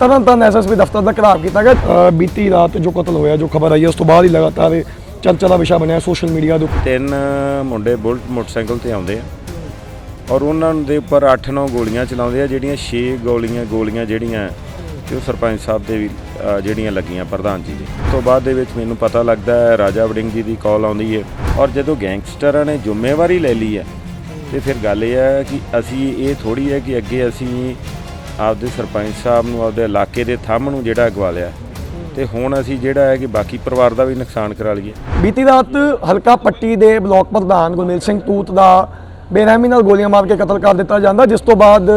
Tarn Tarn Taran SSP ਦਫ਼ਤਰ ਦਾ ਘਰਾਵ ਕੀਤਾ ਗਿਆ। ਬੀਤੀ ਰਾਤ ਜੋ ਕਤਲ ਹੋਇਆ, ਜੋ ਖਬਰ ਆਈ ਹੈ, ਉਸ ਤੋਂ ਬਾਅਦ ਹੀ ਲਗਾਤਾਰ ਇਹ ਚਰਚਾ ਦਾ ਵਿਸ਼ਾ ਬਣਿਆ ਸੋਸ਼ਲ ਮੀਡੀਆ ਦੇ ਉੱਤੇ। ਤਿੰਨ ਮੁੰਡੇ ਬੁਲਟ ਮੋਟਰਸਾਈਕਲ ਤੇ ਆਉਂਦੇ ਆ ਔਰ ਉਹਨਾਂ ਦੇ ਉੱਪਰ 8-9 ਗੋਲੀਆਂ ਚਲਾਉਂਦੇ ਆ, ਜਿਹੜੀਆਂ 6 ਗੋਲੀਆਂ ਗੋਲੀਆਂ ਜਿਹੜੀਆਂ ਤੇ ਉਹ ਸਰਪੰਚ ਸਾਹਿਬ ਦੇ ਵੀ ਜਿਹੜੀਆਂ ਲੱਗੀਆਂ ਪ੍ਰਧਾਨ ਜੀ ਦੇ। ਉਸ ਤੋਂ ਬਾਅਦ ਦੇ ਵਿੱਚ ਮੈਨੂੰ ਪਤਾ ਲੱਗਦਾ ਹੈ, ਰਾਜਾ ਵੜਿੰਗ ਜੀ ਦੀ ਕਾਲ ਆਉਂਦੀ ਹੈ ਔਰ ਜਦੋਂ ਗੈਂਗਸਟਰਾਂ ਨੇ ਜ਼ਿੰਮੇਵਾਰੀ ਲੈ ਲਈ ਹੈ, ਤੇ ਫਿਰ ਗੱਲ ਇਹ ਹੈ ਕਿ ਅਸੀਂ ਇਹ ਥੋੜੀ ਹੈ ਕਿ ਅੱਗੇ ਅਸੀਂ ਆਪਦੇ ਸਰਪੰਚ ਸਾਹਿਬ ਨੂੰ, ਆਪਦੇ ਇਲਾਕੇ ਦੇ ਥੰਮ ਨੂੰ ਜਿਹੜਾ ਅਗਵਾ ਲਿਆ ਤੇ ਹੁਣ ਅਸੀਂ ਜਿਹੜਾ ਹੈ ਕਿ ਬਾਕੀ ਪਰਿਵਾਰ ਦਾ ਵੀ ਨੁਕਸਾਨ ਕਰਾ ਲਈਏ। ਬੀਤੀ ਰਾਤ ਹਲਕਾ ਪੱਟੀ ਦੇ ਬਲਾਕ ਪ੍ਰਧਾਨ ਗੁਰਮੇਲ ਸਿੰਘ ਤੂਤ ਦਾ ਬੇਰਹਿਮੀ ਨਾਲ ਗੋਲੀਆਂ ਮਾਰ ਕੇ ਕਤਲ ਕਰ ਦਿੱਤਾ ਜਾਂਦਾ, ਜਿਸ ਤੋਂ ਬਾਅਦ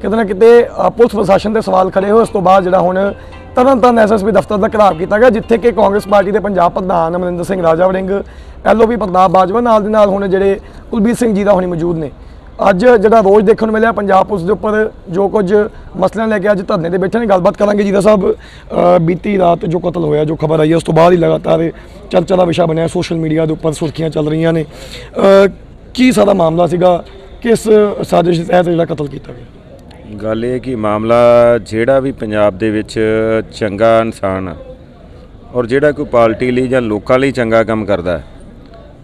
ਕਿਤੇ ਨਾ ਕਿਤੇ ਪੁਲਿਸ ਪ੍ਰਸ਼ਾਸਨ ਦੇ ਸਵਾਲ ਖੜੇ ਹੋਏ। ਉਸ ਤੋਂ ਬਾਅਦ ਜਿਹੜਾ ਹੁਣ ਤਰਨਤਾਰਨ ਐਸਐਸਪੀ ਦਫ਼ਤਰ ਦਾ ਘਰਾਵ ਕੀਤਾ ਗਿਆ, ਜਿੱਥੇ ਕਿ ਕਾਂਗਰਸ ਪਾਰਟੀ ਦੇ ਪੰਜਾਬ ਪ੍ਰਧਾਨ ਅਮਰਿੰਦਰ ਸਿੰਘ ਰਾਜਾ ਵੜਿੰਗ ਐਲਓਪੀ ਪ੍ਰਤਾਪ ਬਾਜਵਾ ਨਾਲ ਦੇ ਨਾਲ ਹੁਣ ਜਿਹੜੇ ਕੁਲਬੀਰ ਸਿੰਘ ਜੀ ਦਾ ਹੁਣੀ ਮੌਜੂਦ ਨੇ। ਅੱਜ ਜਿਹੜਾ ਰੋਜ਼ ਦੇਖਣ ਨੂੰ ਮਿਲਿਆ ਪੰਜਾਬ ਪੁਲਿਸ ਦੇ ਉੱਪਰ ਜੋ ਕੁਝ ਮਸਲਿਆਂ ਲੈ ਕੇ ਅੱਜ ਧਰਨੇ ਤੇ ਬੈਠੇ ਨੇ, ਗੱਲਬਾਤ ਕਰਾਂਗੇ ਜੀਦਾ ਸਾਹਿਬ ਬੀਤੀ ਰਾਤ ਜੋ ਕਤਲ ਹੋਇਆ, ਜੋ ਖਬਰ ਆਈ ਹੈ, ਉਸ ਤੋਂ ਬਾਅਦ ਹੀ ਲਗਾਤਾਰ ਚਰਚਾ ਦਾ ਵਿਸ਼ਾ ਬਣਿਆ ਸੋਸ਼ਲ ਮੀਡੀਆ ਦੇ ਉੱਪਰ, ਸੁਰਖੀਆਂ ਚੱਲ ਰਹੀਆਂ ਨੇ। ਕੀ ਸਾਰਾ ਮਾਮਲਾ ਸੀਗਾ? ਕਿਸ ਸਾਜ਼ਿਸ਼ ਦੇ ਤਹਿਤ ਜਿਹੜਾ ਕਤਲ ਕੀਤਾ ਗਿਆ? ਗੱਲ ਇਹ ਕਿ ਮਾਮਲਾ ਜਿਹੜਾ ਵੀ ਪੰਜਾਬ ਦੇ ਵਿੱਚ ਚੰਗਾ ਇਨਸਾਨ ਆ ਔਰ ਜਿਹੜਾ ਕੋਈ ਪਾਰਟੀ ਲਈ ਜਾਂ ਲੋਕਾਂ ਲਈ ਚੰਗਾ ਕੰਮ ਕਰਦਾ,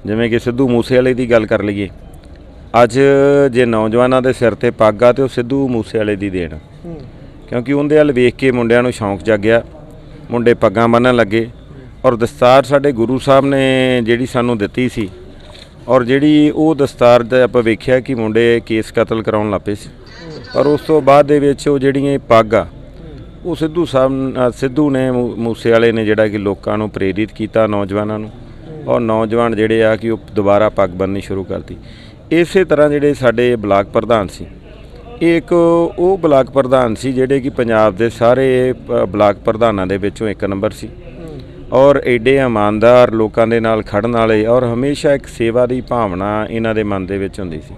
ਜਿਵੇਂ ਕਿ ਸਿੱਧੂ ਮੂਸੇਵਾਲੇ ਦੀ ਗੱਲ ਕਰ ਲਈਏ। ਅੱਜ ਜੇ ਨੌਜਵਾਨਾਂ ਦੇ ਸਿਰ ਤੇ ਪੱਗ ਆ ਤੇ ਉਹ ਸਿੱਧੂ ਮੂਸੇਵਾਲੇ ਦੀ ਦੇਣ। ਕਿਉਂਕਿ ਉਹਦੇ ਵੱਲ ਵੇਖ ਕੇ ਮੁੰਡਿਆਂ ਨੂੰ ਸ਼ੌਂਕ ਜਾਗਿਆ। ਮੁੰਡੇ ਪੱਗਾਂ ਬੰਨ੍ਹਣ ਲੱਗੇ। ਔਰ ਦਸਤਾਰ ਸਾਡੇ ਗੁਰੂ ਸਾਹਿਬ ਨੇ ਜਿਹੜੀ ਸਾਨੂੰ ਦਿੱਤੀ ਸੀ। ਔਰ ਜਿਹੜੀ ਉਹ ਦਸਤਾਰ ਦਾ ਆਪਾਂ ਵੇਖਿਆ ਕਿ ਮੁੰਡੇ ਕੇਸ ਕਤਲ ਕਰਾਉਣ ਲੱਪੇ ਸੀ। ਪਰ ਉਸ ਤੋਂ ਬਾਅਦ ਦੇ ਵਿੱਚ ਉਹ ਜਿਹੜੀਆਂ ਪੱਗ ਆ ਉਹ ਸਿੱਧੂ ਸਾਹਿਬ ਸਿੱਧੂ ਨੇ ਮੂਸੇ ਵਾਲੇ ਨੇ ਜਿਹੜਾ ਕਿ ਲੋਕਾਂ ਨੂੰ ਪ੍ਰੇਰਿਤ ਕੀਤਾ ਨੌਜਵਾਨਾਂ ਨੂੰ। ਔਰ ਨੌਜਵਾਨ ਜਿਹੜੇ ਆ ਕਿ ਉਹ ਦੁਬਾਰਾ ਪੱਗ ਬੰਨ੍ਹਣੀ ਸ਼ੁਰੂ ਕਰਤੀ। ਇਸੇ ਤਰ੍ਹਾਂ ਜਿਹੜੇ ਸਾਡੇ ਬਲਾਕ ਪ੍ਰਧਾਨ ਸੀ, ਇਹ ਇੱਕ ਉਹ ਬਲਾਕ ਪ੍ਰਧਾਨ ਸੀ ਜਿਹੜੇ ਕਿ ਪੰਜਾਬ ਦੇ ਸਾਰੇ ਬਲਾਕ ਪ੍ਰਧਾਨਾਂ ਦੇ ਵਿੱਚੋਂ ਇੱਕ ਨੰਬਰ ਸੀ। ਔਰ ਐਡੇ ਇਮਾਨਦਾਰ ਲੋਕਾਂ ਦੇ ਨਾਲ ਖੜਨ ਵਾਲੇ ਔਰ ਹਮੇਸ਼ਾ ਇੱਕ ਸੇਵਾ ਦੀ ਭਾਵਨਾ ਇਹਨਾਂ ਦੇ ਮਨ ਦੇ ਵਿੱਚ ਹੁੰਦੀ ਸੀ।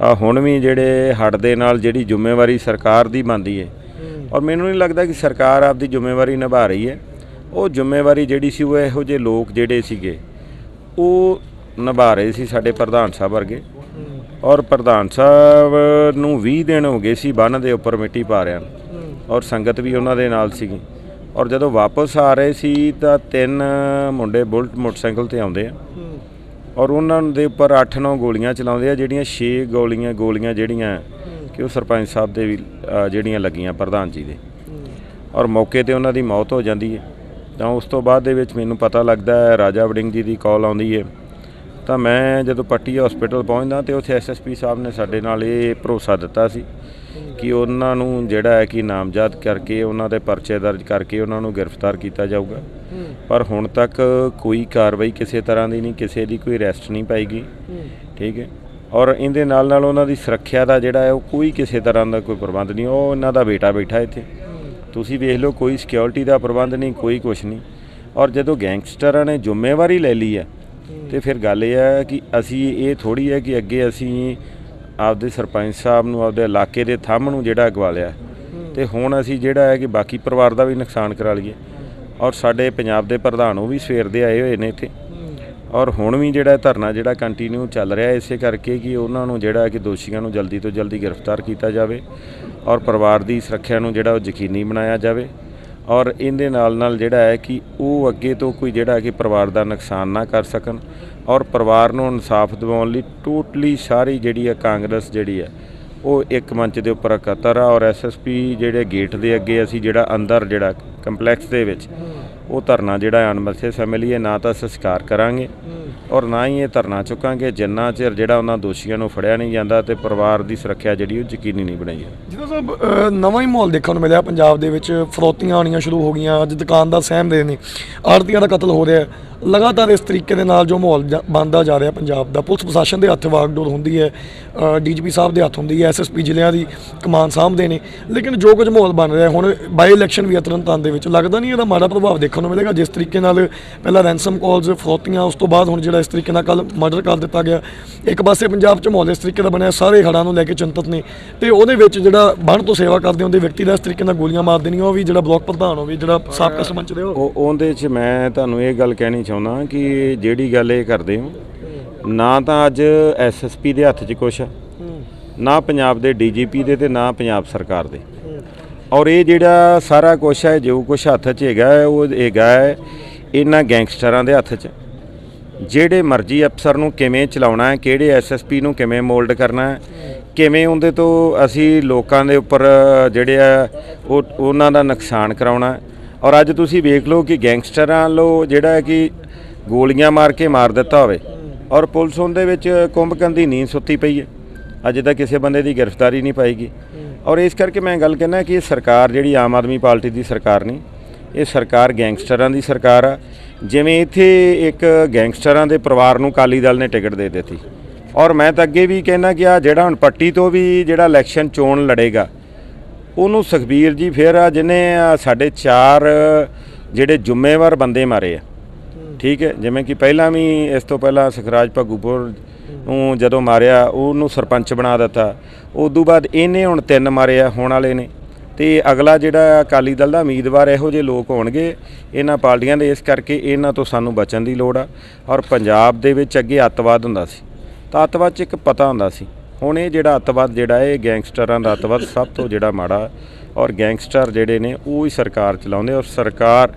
ਆ ਹੁਣ ਵੀ ਜਿਹੜੇ ਹੱਡ ਦੇ ਨਾਲ ਜਿਹੜੀ ਜ਼ਿੰਮੇਵਾਰੀ ਸਰਕਾਰ ਦੀ ਬਣਦੀ ਹੈ ਔਰ ਮੈਨੂੰ ਨਹੀਂ ਲੱਗਦਾ ਕਿ ਸਰਕਾਰ ਆਪਦੀ ਜ਼ਿੰਮੇਵਾਰੀ ਨਿਭਾ ਰਹੀ ਹੈ ਉਹ ਜ਼ਿੰਮੇਵਾਰੀ ਜਿਹੜੀ ਸੀ ਉਹ ਇਹੋ ਜਿਹੇ ਲੋਕ ਜਿਹੜੇ ਸੀਗੇ, ਉਹ ਨਿਭਾ ਰਹੇ ਸੀ ਸਾਡੇ ਪ੍ਰਧਾਨ ਸਾਹਿਬ ਵਰਗੇ। ਔਰ ਪ੍ਰਧਾਨ ਸਾਹਿਬ ਨੂੰ 20 ਦਿਨ ਹੋ ਗਏ ਸੀ ਬੰਨ ਦੇ ਉੱਪਰ ਮਿੱਟੀ ਪਾ ਰਿਆਂ। ਔਰ ਸੰਗਤ ਵੀ ਉਹਨਾਂ ਦੇ ਨਾਲ ਸੀਗੀ। ਔਰ ਜਦੋਂ ਵਾਪਸ ਆ ਰਹੇ ਸੀ ਤਾਂ ਤਿੰਨ ਮੁੰਡੇ ਬੁਲਟ ਮੋਟਰਸਾਈਕਲ ਤੇ ਆਉਂਦੇ ਆ। ਔਰ ਉਹਨਾਂ ਦੇ ਉੱਪਰ 8-9 ਗੋਲੀਆਂ ਚਲਾਉਂਦੇ ਆ ਜਿਹੜੀਆਂ 6 ਗੋਲੀਆਂ ਗੋਲੀਆਂ ਜਿਹੜੀਆਂ ਕਿ ਉਹ ਸਰਪੰਚ ਸਾਹਿਬ ਦੇ ਵੀ ਜਿਹੜੀਆਂ ਲੱਗੀਆਂ ਪ੍ਰਧਾਨ ਜੀ ਦੇ। ਔਰ ਮੌਕੇ ਤੇ ਉਹਨਾਂ ਦੀ ਮੌਤ ਹੋ ਜਾਂਦੀ ਹੈ। ਤਾਂ ਉਸ ਤੋਂ ਬਾਅਦ ਦੇ ਵਿੱਚ ਮੈਨੂੰ ਪਤਾ ਲੱਗਦਾ ਹੈ ਰਾਜਾ ਵੜਿੰਗ ਜੀ ਦੀ ਕਾਲ ਆਉਂਦੀ ਹੈ। ਤਾਂ ਮੈਂ ਜਦੋਂ ਪੱਟੀ ਹਸਪੀਟਲ ਪਹੁੰਚਦਾ ਤੇ ਉੱਥੇ ਐਸਐਸਪੀ ਸਾਹਿਬ ਨੇ ਸਾਡੇ ਨਾਲ ਇਹ ਭਰੋਸਾ ਦਿੱਤਾ ਸੀ ਕਿ ਉਹਨਾਂ ਨੂੰ ਜਿਹੜਾ ਹੈ ਕਿ ਨਾਮਜ਼ਦ ਕਰਕੇ ਉਹਨਾਂ ਦੇ ਪਰਚੇ ਦਰਜ ਕਰਕੇ ਉਹਨਾਂ ਨੂੰ ਗ੍ਰਿਫਤਾਰ ਕੀਤਾ ਜਾਊਗਾ। ਪਰ ਹੁਣ ਤੱਕ ਕੋਈ ਕਾਰਵਾਈ ਕਿਸੇ ਤਰ੍ਹਾਂ ਦੀ ਨਹੀਂ, ਕਿਸੇ ਦੀ ਕੋਈ ਅਰੈਸਟ ਨਹੀਂ ਪਾਈਗੀ। ਠੀਕ ਹੈ। ਔਰ ਇਹਦੇ ਨਾਲ ਨਾਲ ਉਹਨਾਂ ਦੀ ਸੁਰੱਖਿਆ ਦਾ ਜਿਹੜਾ ਹੈ ਉਹ ਕੋਈ ਕਿਸੇ ਤਰ੍ਹਾਂ ਦਾ ਕੋਈ ਪ੍ਰਬੰਧ ਨਹੀਂ, ਉਹ ਇਹਨਾਂ ਦਾ ਬੇਟਾ ਬੈਠਾ ਇੱਥੇ। ਤੁਸੀਂ ਵੇਖ ਲਓ ਕੋਈ ਸਿਕਿਉਰਿਟੀ ਦਾ ਪ੍ਰਬੰਧ ਨਹੀਂ, ਕੋਈ ਕੁਝ ਨਹੀਂ। ਔਰ ਜਦੋਂ ਗੈਂਗਸਟਰਾਂ ਨੇ ਜ਼ਿੰਮੇਵਾਰੀ ਲੈ ਲਈ ਹੈ ਤੇ ਫਿਰ ਗੱਲ ਇਹ ਹੈ ਕਿ ਅਸੀਂ ਇਹ ਥੋੜੀ ਹੈ ਕਿ ਅੱਗੇ ਅਸੀਂ ਆਪਦੇ ਸਰਪੰਚ ਸਾਹਿਬ ਨੂੰ, ਆਪਦੇ ਇਲਾਕੇ ਦੇ ਥੰਮ ਨੂੰ ਜਿਹੜਾ ਅਗਵਾ ਲਿਆ ਤੇ ਹੁਣ ਅਸੀਂ ਜਿਹੜਾ ਹੈ ਕਿ ਬਾਕੀ ਪਰਿਵਾਰ ਦਾ ਵੀ ਨੁਕਸਾਨ ਕਰਾ ਲਈਏ। ਔਰ ਸਾਡੇ ਪੰਜਾਬ ਦੇ ਪ੍ਰਧਾਨ ਉਹ ਵੀ ਸਵੇਰ ਦੇ ਆਏ ਹੋਏ ਨੇ ਇੱਥੇ। ਔਰ ਹੁਣ ਵੀ ਜਿਹੜਾ ਧਰਨਾ ਜਿਹੜਾ ਕੰਟੀਨਿਊ ਚੱਲ ਰਿਹਾ, ਇਸੇ ਕਰਕੇ ਕਿ ਉਹਨਾਂ ਨੂੰ ਜਿਹੜਾ ਹੈ ਕਿ ਦੋਸ਼ੀਆਂ ਨੂੰ ਜਲਦੀ ਤੋਂ ਜਲਦੀ ਗ੍ਰਿਫਤਾਰ ਕੀਤਾ ਜਾਵੇ। ਔਰ ਪਰਿਵਾਰ ਦੀ ਸੁਰੱਖਿਆ ਨੂੰ ਜਿਹੜਾ ਉਹ ਯਕੀਨੀ ਬਣਾਇਆ ਜਾਵੇ। ਔਰ ਇਹਦੇ ਨਾਲ ਨਾਲ ਜਿਹੜਾ ਹੈ ਕਿ ਉਹ ਅੱਗੇ ਤੋਂ ਕੋਈ ਜਿਹੜਾ ਕਿ ਪਰਿਵਾਰ ਦਾ ਨੁਕਸਾਨ ਨਾ ਕਰ ਸਕਣ ਔਰ ਪਰਿਵਾਰ ਨੂੰ ਇਨਸਾਫ ਦਿਵਾਉਣ ਲਈ ਟੋਟਲੀ ਸਾਰੀ ਜਿਹੜੀ ਹੈ ਕਾਂਗਰਸ ਜਿਹੜੀ ਹੈ, ਉਹ ਇੱਕ ਮੰਚ ਦੇ ਉੱਪਰ ਇਕੱਤਰ ਆ ਔਰ ਐਸਐਸਪੀ ਜਿਹੜੇ ਗੇਟ ਦੇ ਅੱਗੇ ਅਸੀਂ ਜਿਹੜਾ ਅੰਦਰ ਜਿਹੜਾ ਕੰਪਲੈਕਸ ਦੇ ਵਿੱਚ ਉਹ ਧਰਨਾ ਜਿਹੜਾ ਅਣਮੱਥੇ ਸਮੇਂ ਲਈ ਨਾ ਤਾਂ ਸੰਸਕਾਰ ਕਰਾਂਗੇ। ਔਰ ਨਾ ਹੀ ਇਹ ਧਰਨਾ ਚੁੱਕਾਂਗੇ, ਜਿੰਨਾ ਚਿਰ ਜਿਹੜਾ ਉਹਨਾਂ ਦੋਸ਼ੀਆਂ ਨੂੰ ਫੜਿਆ ਨਹੀਂ ਜਾਂਦਾ ਤੇ ਪਰਿਵਾਰ ਦੀ ਸੁਰੱਖਿਆ ਜਿਹੜੀ ਉਹ ਯਕੀਨੀ ਨਹੀਂ ਬਣਾਈ ਜਾਂਦੀ। ਜਿਹਦਾ ਸਾਹਿਬ ਨਵਾਂ ਹੀ ਮਾਹੌਲ ਦੇਖਣ ਨੂੰ ਮਿਲਿਆ ਪੰਜਾਬ ਦੇ ਵਿੱਚ, ਫਰੋਤੀਆਂ ਆਉਣੀਆਂ ਸ਼ੁਰੂ ਹੋ ਗਈਆਂ, ਅੱਜ ਦੁਕਾਨਦਾਰ ਸਹਿਮਦੇ ਨੇ ਆੜਤੀਆਂ ਦਾ ਕਤਲ ਹੋ ਰਿਹਾ। ਲਗਾਤਾਰ ਇਸ ਤਰੀਕੇ ਦੇ ਨਾਲ ਜੋ ਮਾਹੌਲ ਬਣਦਾ ਜਾ ਰਿਹਾ ਪੰਜਾਬ ਦਾ, ਪੁਲਿਸ ਪ੍ਰਸ਼ਾਸਨ ਦੇ ਹੱਥ ਵਾਗਡੋਰ ਹੁੰਦੀ ਹੈ ਡੀਜੀਪੀ ਸਾਹਿਬ ਦੇ ਹੱਥ ਹੁੰਦੀ ਹੈ ਐਸਐਸਪੀ ਜ਼ਿਲ੍ਹਿਆਂ ਦੀ ਕਮਾਨ ਸਾਹਮਣੇ ਨੇ, ਲੇਕਿਨ ਜੋ ਕੁਝ ਮਾਹੌਲ ਬਣ ਰਿਹਾ, ਹੁਣ ਬਾਈ ਇਲੈਕਸ਼ਨ ਵੀ ਤਰਨਤਾਰਨ ਦੇ ਵਿੱਚ, ਲੱਗਦਾ ਨਹੀਂ ਇਹਦਾ ਮਾੜਾ ਪ੍ਰਭਾਵ ਦੇਖਣ ਨੂੰ ਮਿਲੇਗਾ, ਜਿਸ ਤਰੀਕੇ ਨਾਲ ਪਹਿਲਾਂ ਰੈਂਸਮ ਕਾਲਸ ਫਰੋਤੀਆਂ, ਉਸ ਤੋਂ ਬਾਅਦ ਹੁਣ ਜਿਹੜਾ ਇਸ ਤਰੀਕੇ ਨਾਲ ਕੱਲ ਮਰਡਰ ਕਰ ਦਿੱਤਾ ਗਿਆ ਇੱਕ ਪਾਸੇ ਪੰਜਾਬ 'ਚ ਮਾਹੌਲ ਇਸ ਤਰੀਕੇ ਦਾ ਬਣਿਆ ਸਾਰੇ ਹੜ੍ਹਾਂ ਨੂੰ ਲੈ ਕੇ ਚਿੰਤਤ ਨੇ ਤੇ ਉਹਦੇ ਵਿੱਚ ਜਿਹੜਾ ਬਣ ਤੋਂ ਸੇਵਾ ਕਰਦੇ ਹੁੰਦੇ ਵਿਅਕਤੀ ਦਾ ਇਸ ਤਰੀਕੇ ਨਾਲ ਗੋਲੀਆਂ ਮਾਰ ਦੇਣੀਆਂ ਉਹ ਵੀ ਜਿਹੜਾ ਬਲਾਕ ਪ੍ਰਧਾਨ ਹੋਵੇ ਜਿਹੜਾ ਸਾਬਕਾ ਸਰਪੰਚ ਰਿਹਾ ਉਹ। ਉਹਦੇ 'ਚ ਮੈਂ ਤੁਹਾਨੂੰ ਇਹ ਗੱਲ ਕਹਿਣੀ ਚਾਹੁੰਦਾ ਕਿ ਜਿਹੜੀ ਗੱਲ ਇਹ ਕਰਦੇ ਹੋ ਨਾ ਤਾਂ ਅੱਜ ਐਸਐਸਪੀ ਦੇ ਹੱਥ 'ਚ ਕੁਛ ਆ ਨਾ ਪੰਜਾਬ ਦੇ ਡੀਜੀਪੀ ਦੇ ਤੇ ਨਾ ਪੰਜਾਬ ਸਰਕਾਰ ਦੇ। ਔਰ ਇਹ ਜਿਹੜਾ ਸਾਰਾ ਕੁਛ ਹੈ ਜੋ ਕੁਛ ਹੱਥ 'ਚ ਹੈਗਾ ਹੈ, ਉਹ ਹੈਗਾ ਹੈ ਇਹਨਾਂ ਗੈਂਗਸਟਰਾਂ ਦੇ ਹੱਥ 'ਚ। ਜਿਹੜੇ ਮਰਜ਼ੀ ਅਫਸਰ ਨੂੰ ਕਿਵੇਂ ਚਲਾਉਣਾ ਹੈ, ਕਿਹੜੇ ਐਸਐਸਪੀ ਨੂੰ ਕਿਵੇਂ ਮੋਲਡ ਕਰਨਾ ਹੈ, ਕਿਵੇਂ ਉਹਦੇ ਤੋਂ ਅਸੀਂ ਲੋਕਾਂ ਦੇ ਉੱਪਰ ਜਿਹੜੇ ਆ, ਉਹ, ਉਹਨਾਂ ਦਾ ਨੁਕਸਾਨ ਕਰਾਉਣਾ ਔਰ ਅੱਜ ਤੁਸੀਂ ਵੇਖ ਲਓ ਕਿ ਗੈਂਗਸਟਰਾਂ ਲੋ ਜਿਹੜਾ ਕਿ ਗੋਲੀਆਂ ਮਾਰ ਕੇ ਮਾਰ ਦਿੱਤਾ ਹੋਵੇ ਔਰ ਪੁਲਿਸ ਉਹਦੇ ਵਿੱਚ ਕੁੰਭਕਰਨ ਦੀ ਨੀਂਦ ਸੁੱਤੀ ਪਈ ਹੈ। ਅਜੇ ਤੱਕ ਕਿਸੇ ਬੰਦੇ ਦੀ ਗ੍ਰਿਫਤਾਰੀ ਨਹੀਂ ਪਾਏਗੀ ਔਰ ਇਸ ਕਰਕੇ ਮੈਂ ਗੱਲ ਕਹਿੰਦਾ ਕਿ ਸਰਕਾਰ ਜਿਹੜੀ ਆਮ ਆਦਮੀ ਪਾਰਟੀ ਦੀ ਸਰਕਾਰ ਨਹੀਂ ਇਹ ਸਰਕਾਰ ਗੈਂਗਸਟਰਾਂ ਦੀ ਸਰਕਾਰ ਆ। ਜਿਵੇਂ ਇੱਥੇ ਇੱਕ ਗੈਂਗਸਟਰਾਂ ਦੇ ਪਰਿਵਾਰ ਨੂੰ ਕਾਲੀ ਦਲ ਨੇ ਟਿਕਟ ਦੇ ਦਿੱਤੀ। ਔਰ ਮੈਂ ਤਾਂ ਅੱਗੇ ਵੀ ਕਹਿੰਦਾ ਕਿ ਆ ਜਿਹੜਾ ਹੁਣ ਪੱਟੀ ਤੋਂ ਵੀ ਜਿਹੜਾ ਇਲੈਕਸ਼ਨ ਚੋਣ ਲੜੇਗਾ, ਉਹਨੂੰ ਸੁਖਬੀਰ ਜੀ ਫਿਰ ਆ ਜਿਹਨੇ ਆ ਸਾਡੇ ਚਾਰ ਜਿਹੜੇ ਜ਼ਿੰਮੇਵਾਰ ਬੰਦੇ ਮਾਰੇ ਆ। ਠੀਕ ਹੈ, ਜਿਵੇਂ ਕਿ ਪਹਿਲਾਂ ਵੀ ਇਸ ਤੋਂ ਪਹਿਲਾਂ ਸੁਖਰਾਜ ਭੱਗੂਪੁਰ ਨੂੰ ਜਦੋਂ ਮਾਰਿਆ, ਉਹਨੂੰ ਸਰਪੰਚ ਬਣਾ ਦਿੱਤਾ। ਉਦੋਂ ਬਾਅਦ ਇਹਨੇ ਹੁਣ ਤਿੰਨ ਮਾਰੇ ਆ, ਹੋਣ ਵਾਲੇ ਨੇ। ਤੇ ਅਗਲਾ ਜਿਹੜਾ ਅਕਾਲੀ ਦਲ ਦਾ ਉਮੀਦਵਾਰ ਇਹੋ ਜਿਹੇ ਲੋਕ ਹੋਣਗੇ, ਇਹਨਾਂ ਪਾਰਟੀਆਂ ਦੇ, ਇਸ ਕਰਕੇ ਇਹਨਾਂ ਤੋਂ ਸਾਨੂੰ ਬਚਣ ਦੀ ਲੋੜ ਆ। ਔਰ ਪੰਜਾਬ ਦੇ ਵਿੱਚ ਅੱਗੇ ਅੱਤਵਾਦ ਹੁੰਦਾ ਸੀ। ਤਾਂ ਅੱਤਵਾਦ 'ਚ ਇੱਕ ਪਤਾ ਹੁੰਦਾ ਸੀ। ਹੁਣ ਇਹ ਜਿਹੜਾ ਅੱਤਵਾਦ ਜਿਹੜਾ ਇਹ ਗੈਂਗਸਟਰਾਂ ਦਾ ਅੱਤਵਾਦ ਸਭ ਤੋਂ ਜਿਹੜਾ ਮਾੜਾ ਔਰ ਗੈਂਗਸਟਰ ਜਿਹੜੇ ਨੇ ਉਹ ਹੀ ਸਰਕਾਰ ਚਲਾਉਂਦੇ ਔਰ ਸਰਕਾਰ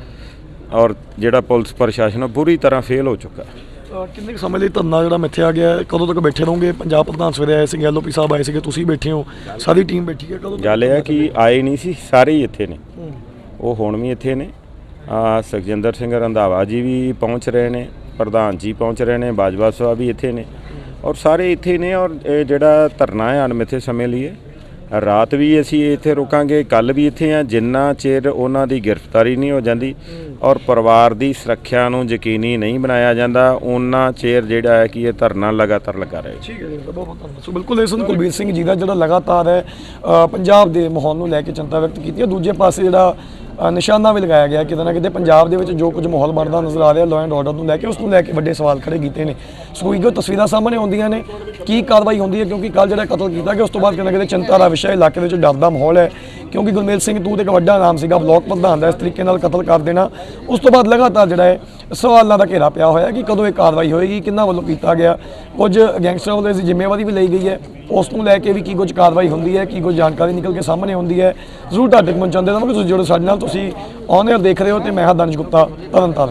ਔਰ ਜਿਹੜਾ ਪੁਲਿਸ ਪ੍ਰਸ਼ਾਸਨ ਉਹ ਬੁਰੀ ਤਰ੍ਹਾਂ ਫੇਲ ਹੋ ਚੁੱਕਾ। ਕਿੰਨੇ ਕੁ ਸਮੇਂ ਲਈ ਧਰਨਾ ਜਿਹੜਾ ਮਿੱਥਿਆ ਗਿਆ? ਹੈ? ਕਦੋਂ ਤੱਕ ਬੈਠੇ ਰਹੋਗੇ? ਪੰਜਾਬ ਪ੍ਰਧਾਨ ਸਵੇਰੇ ਆਏ ਸੀਗੇ ਐਲਓਪੀ ਸਾਹਿਬ ਆਏ ਸੀਗੇ ਤੁਸੀਂ ਬੈਠੇ ਹੋ ਸਾਰੀ ਟੀਮ ਬੈਠੀ ਹੈ ਕਦੋਂ ਤੱਕ ਗੱਲ ਇਹ ਹੈ ਕਿ ਆਏ ਨਹੀਂ ਸੀ ਸਾਰੇ ਹੀ ਇੱਥੇ ਨੇ। ਉਹ ਹੁਣ ਵੀ ਇੱਥੇ ਨੇ। ਆ ਸੁਖਜਿੰਦਰ ਸਿੰਘ ਰੰਧਾਵਾ ਜੀ ਵੀ ਪਹੁੰਚ ਰਹੇ ਨੇ ਪ੍ਰਧਾਨ ਜੀ ਪਹੁੰਚ ਰਹੇ ਨੇ ਬਾਜਵਾ ਸਾਹਿਬ ਵੀ ਇੱਥੇ ਨੇ। ਔਰ ਸਾਰੇ ਇੱਥੇ ਨੇ ਔਰ ਇਹ ਜਿਹੜਾ ਧਰਨਾ ਹੈ ਅਣਮਿੱਥੇ ਸਮੇਂ ਲਈ ਹੈ ਰਾਤ ਵੀ ਅਸੀਂ ਇੱਥੇ ਰੁਕਾਂਗੇ ਕੱਲ ਵੀ ਇੱਥੇ ਆ ਜਿੰਨਾ ਚਿਰ ਉਹਨਾਂ ਦੀ ਗ੍ਰਿਫਤਾਰੀ ਨਹੀਂ ਹੋ ਜਾਂਦੀ ਔਰ ਪਰਿਵਾਰ ਦੀ ਸੁਰੱਖਿਆ ਨੂੰ ਯਕੀਨੀ ਨਹੀਂ ਬਣਾਇਆ ਜਾਂਦਾ ਉਹਨਾਂ ਚਿਰ ਜਿਹੜਾ ਹੈ ਕਿ ਇਹ ਧਰਨਾ ਲਗਾਤਾਰ ਲੱਗਾ ਰਹੇ। ਠੀਕ ਹੈ ਜੀ ਬਹੁਤ ਬਹੁਤ ਧੰਨਵਾਦ। ਸੋ ਬਿਲਕੁਲ ਇਸ ਨੂੰ ਕੁਲਬੀਰ ਸਿੰਘ ਜੀ ਦਾ ਜਿਹੜਾ ਲਗਾਤਾਰ ਹੈ ਪੰਜਾਬ ਦੇ ਮਾਹੌਲ ਨੂੰ ਲੈ ਕੇ ਚਿੰਤਾ ਵਿਅਕਤ ਕੀਤੀ ਹੈ। ਦੂਜੇ ਪਾਸੇ ਜਿਹੜਾ ਨਿਸ਼ਾਨਾ ਵੀ ਲਗਾਇਆ ਗਿਆ ਕਿਤੇ ਨਾ ਕਿਤੇ ਪੰਜਾਬ ਦੇ ਵਿੱਚ ਜੋ ਕੁਝ ਮਾਹੌਲ ਬਣਦਾ ਨਜ਼ਰ ਆ ਰਿਹਾ ਲਾਅ ਐਂਡ ਆਰਡਰ ਨੂੰ ਲੈ ਕੇ ਉਸ ਨੂੰ ਲੈ ਕੇ ਵੱਡੇ ਸਵਾਲ ਖੜੇ ਕੀਤੇ ਨੇ। ਸੋ ਕੋਈ ਤਸਵੀਰਾਂ ਸਾਹਮਣੇ ਆਉਂਦੀਆਂ ਨੇ ਕੀ ਕਾਰਵਾਈ ਹੁੰਦੀ ਹੈ ਕਿਉਂਕਿ ਕੱਲ ਜਿਹੜਾ ਕਤਲ ਕੀਤਾ ਗਿਆ ਉਸ ਤੋਂ ਬਾਅਦ ਕਿਤੇ ਨਾ ਕਿਤੇ ਚਿੰਤਾ ਦਾ ਵਿਸ਼ਾ ਹੈ, ਇਲਾਕੇ ਵਿੱਚ ਡਰ ਦਾ ਮਾਹੌਲ ਹੈ। ਕਿਉਂਕਿ ਗੁਰਮੇਲ ਸਿੰਘ ਤੂੰ ਤੂਤ ਇੱਕ ਵੱਡਾ ਨਾਮ ਸੀਗਾ, ਬਲਾਕ ਪ੍ਰਧਾਨ ਦਾ, ਇਸ ਤਰੀਕੇ ਨਾਲ ਕਤਲ ਕਰ ਦੇਣਾ। ਉਸ ਤੋਂ ਬਾਅਦ ਲਗਾਤਾਰ ਜਿਹੜਾ ਹੈ ਸਵਾਲਾਂ ਦਾ ਘੇਰਾ ਪਿਆ ਹੋਇਆ ਕਿ ਕਦੋਂ ਇਹ ਕਾਰਵਾਈ ਹੋਏਗੀ, ਕਿੰਨਾ ਵੱਲੋਂ ਕੀਤਾ ਗਿਆ। ਕੁਝ ਗੈਂਗਸਟਰਾਂ ਵੱਲੋਂ ਇਸ ਜ਼ਿੰਮੇਵਾਰੀ ਵੀ ਲਈ ਗਈ ਹੈ। ਉਸ ਨੂੰ ਲੈ ਕੇ ਵੀ ਕੀ ਕੁਝ ਕਾਰਵਾਈ ਹੁੰਦੀ ਹੈ, ਕੀ ਕੁਝ ਜਾਣਕਾਰੀ ਨਿਕਲ ਕੇ ਸਾਹਮਣੇ ਆਉਂਦੀ ਹੈ। ਜ਼ਰੂਰ ਤੁਹਾਡੇ ਤੱਕ ਪਹੁੰਚਾਉਂਦੇ ਰਹਾਂਗੇ ਤੁਸੀਂ ਜੁੜੋ ਸਾਡੇ ਨਾਲ, ਤੁਸੀਂ ਔਨ 에ਅਰ ਦੇਖ ਰਹੇ ਹੋ ਤੇ ਮੈਂ ਹਾਂ ਦਾਨਿਸ਼ ਗੁਪਤਾ ਤਰਨਤਾਰਨ